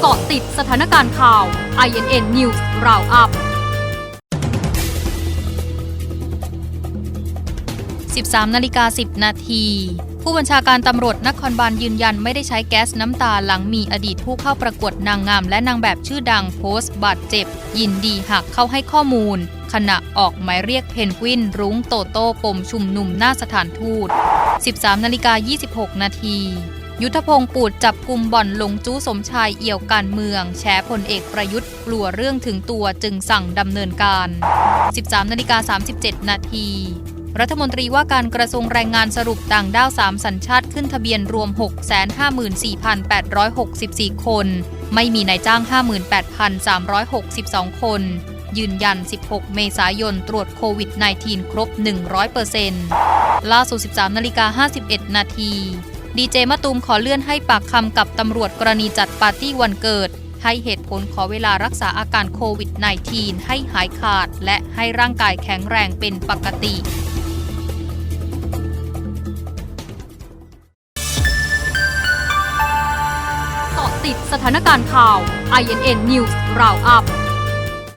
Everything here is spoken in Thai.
เกาะติดสถานการณ์ข่าว INN News Roundup 13นาฬิกา10 นาที ผู้บัญชาการตำรวจนครบาลยืนยันไม่ได้ใช้แก๊สน้ำตาหลังมีอดีตผู้เข้าประกวดนางงามและนางแบบชื่อดังโพสต์บาดเจ็บ ยินดีหากเข้าให้ข้อมูล ขณะออกหมายเรียกเพนกวิน รุ้งโตโต้ปมชุมนุมหน้าสถานทูต 13นาฬิกา26 นาที ยุทธพงศ์ปูดจับกลุ่มบ่อนหลงจู้สมชายเอี่ยวการเมืองแฉพลเอกประยุทธ์กลัวเรื่องถึงตัวจึงสั่งดำเนินการ 13นาฬิกา37 นาทีรัฐมนตรีว่าการกระทรวงแรงงานสรุปต่างด้าว 3 สัญชาติขึ้นทะเบียนรวม 654,864 คน ไม่มีนายจ้าง 58,362 คน ยืนยัน 16 เมษายนตรวจโควิด -19 ครบ 100%ล่าสุด 13นาฬิกา51 นาที ดีเจมะตูมขอเลื่อนให้ปากคำกับตำรวจกรณีจัดปาร์ตี้วันเกิด ให้เหตุผลขอเวลารักษาอาการโควิด -19 ให้หายขาด และให้ร่างกายแข็งแรงเป็นปกติติดสถานการณ์ข่าว INN News Roundup